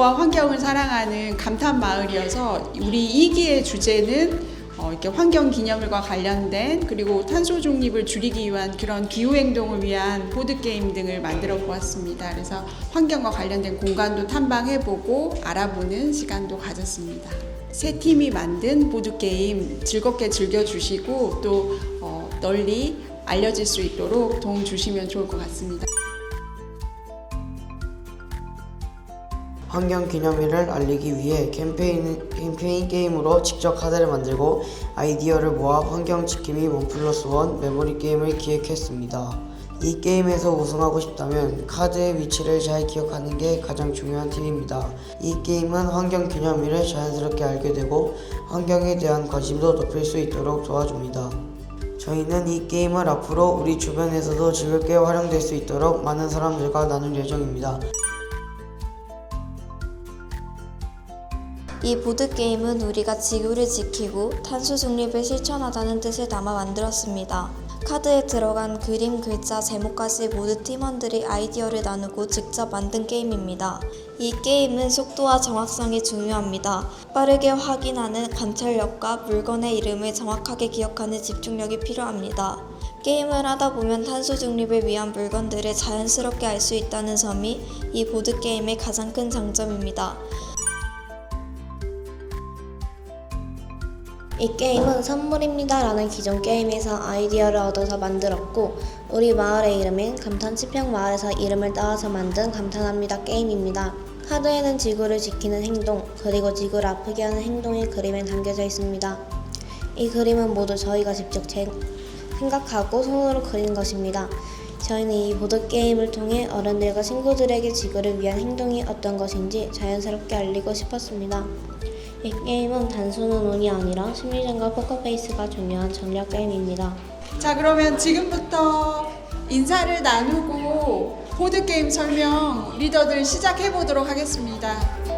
지구와 환경을 사랑하는 감탄 마을이어서 우리 이기의 주제는 어, 이렇게 환경 기념일과 관련된 그리고 탄소 중립을 줄이기 위한 그런 기후 행동을 위한 보드 게임 등을 만들어 보았습니다. 그래서 환경과 관련된 공간도 탐방해 보고 알아보는 시간도 가졌습니다. 세 팀이 만든 보드 게임 즐겁게 즐겨 주시고 또 어, 널리 알려질 수 있도록 도움 주시면 좋을 것 같습니다. 환경 기념일을 알리기 위해 캠페인, 캠페인 게임으로 직접 카드를 만들고 아이디어를 모아 환경 지킴이 원 플러스 원 메모리 게임을 기획했습니다. 이 게임에서 우승하고 싶다면 카드의 위치를 잘 기억하는 게 가장 중요한 팁입니다. 이 게임은 환경 기념일을 자연스럽게 알게 되고 환경에 대한 관심도 높일 수 있도록 도와줍니다. 저희는 이 게임을 앞으로 우리 주변에서도 즐겁게 활용될 수 있도록 많은 사람들과 나눌 예정입니다. 이 보드게임은 우리가 지구를 지키고 탄소 중립을 실천하자는 뜻을 담아 만들었습니다. 카드에 들어간 그림, 글자, 제목까지 모두 팀원들이 아이디어를 나누고 직접 만든 게임입니다. 이 게임은 속도와 정확성이 중요합니다. 빠르게 확인하는 관찰력과 물건의 이름을 정확하게 기억하는 집중력이 필요합니다. 게임을 하다 보면 탄소 중립을 위한 물건들을 자연스럽게 알 수 있다는 점이 이 보드게임의 가장 큰 장점입니다. 이 게임은 선물입니다 라는 기존 게임에서 아이디어를 얻어서 만들었고 우리 마을의 이름인 감탄치평 마을에서 이름을 따와서 만든 감탄합니다 게임입니다. 카드에는 지구를 지키는 행동 그리고 지구를 아프게 하는 행동이 그림에 담겨져 있습니다. 이 그림은 모두 저희가 직접 제- 생각하고 손으로 그린 것입니다. 저희는 이 보드게임을 통해 어른들과 친구들에게 지구를 위한 행동이 어떤 것인지 자연스럽게 알리고 싶었습니다. 이 게임은 단순한 운이 아니라 심리전과 포커페이스가 중요한 전략 게임입니다. 자, 그러면 지금부터 인사를 나누고 보드 게임 설명 리더들 시작해 보도록 하겠습니다.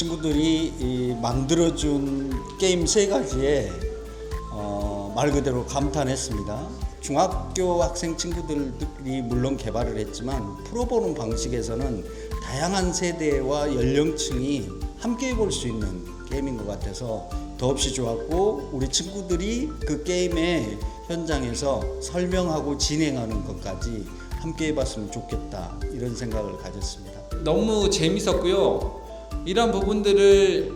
친구들이 이 만들어준 게임 세 가지에 어, 말 그대로 감탄했습니다. 중학교 학생 친구들이 물론 개발을 했지만 풀어보는 방식에서는 다양한 세대와 연령층이 함께 해볼 수 있는 게임인 것 같아서 더없이 좋았고 우리 친구들이 그 게임의 현장에서 설명하고 진행하는 것까지 함께 해봤으면 좋겠다 이런 생각을 가졌습니다. 너무 재밌었고요. 이런 부분들을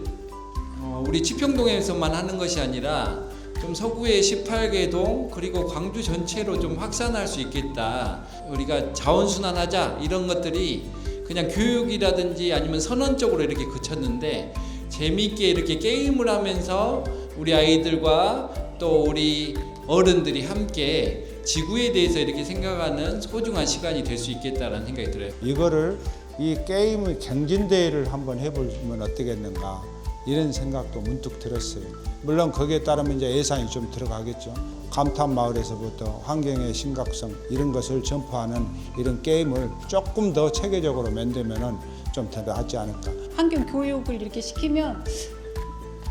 어, 우리 치평동에서만 하는 것이 아니라 좀 서구의 18개 동 그리고 광주 전체로 좀 확산할 수 있겠다. 우리가 자원순환하자 이런 것들이 그냥 교육이라든지 아니면 선언적으로 이렇게 그쳤는데 재미있게 이렇게 게임을 하면서 우리 아이들과 또 우리 어른들이 함께 지구에 대해서 이렇게 생각하는 소중한 시간이 될 수 있겠다라는 생각이 들어요. 이거를 이 게임의 갱진대회를 한번 해보면 어떻겠는가 이런 생각도 문득 들었어요. 물론 거기에 따르면 이제 예산이 좀 들어가겠죠. 감탄 마을에서부터 환경의 심각성 이런 것을 전파하는 이런 게임을 조금 더 체계적으로 만들면은 좀더 낫지 않을까. 환경 교육을 이렇게 시키면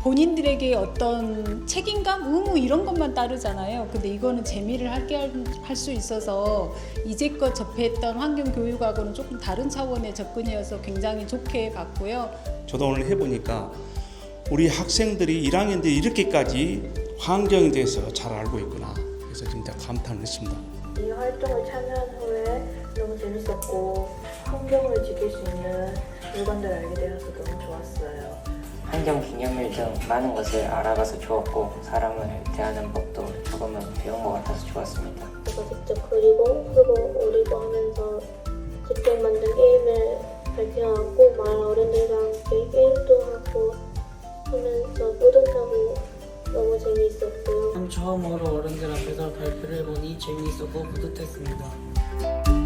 본인들에게 어떤 책임감, 의무 이런 것만 따르잖아요. 근데 이거는 재미를 하게 할 수 있어서 이제껏 접했던 환경 교육하고는 조금 다른 차원의 접근이어서 굉장히 좋게 봤고요. 저도 오늘 해보니까 우리 학생들이 1학년 때 이렇게까지 환경에 대해서 잘 알고 있구나. 그래서 진짜 감탄을 했습니다. 이 활동을 참여한 후에 너무 재밌었고 환경을 지킬 수 있는 물건들을 알게 되어서 너무 좋았어요. 환경 기념일 등 많은 것을 알아가서 좋았고 사람을 대하는 법도 조금은 배운 것 같아서 좋았습니다. 제가 직접 그리고 쓰고 오리고 하면서 직접 만든 게임을 발표하고 마을 어른들과 함께 게임도 하고 하면서 뿌듯하고 너무 재미있었고요. 처음으로 어른들 앞에서 발표를 해보니 재미있었고 뿌듯했습니다.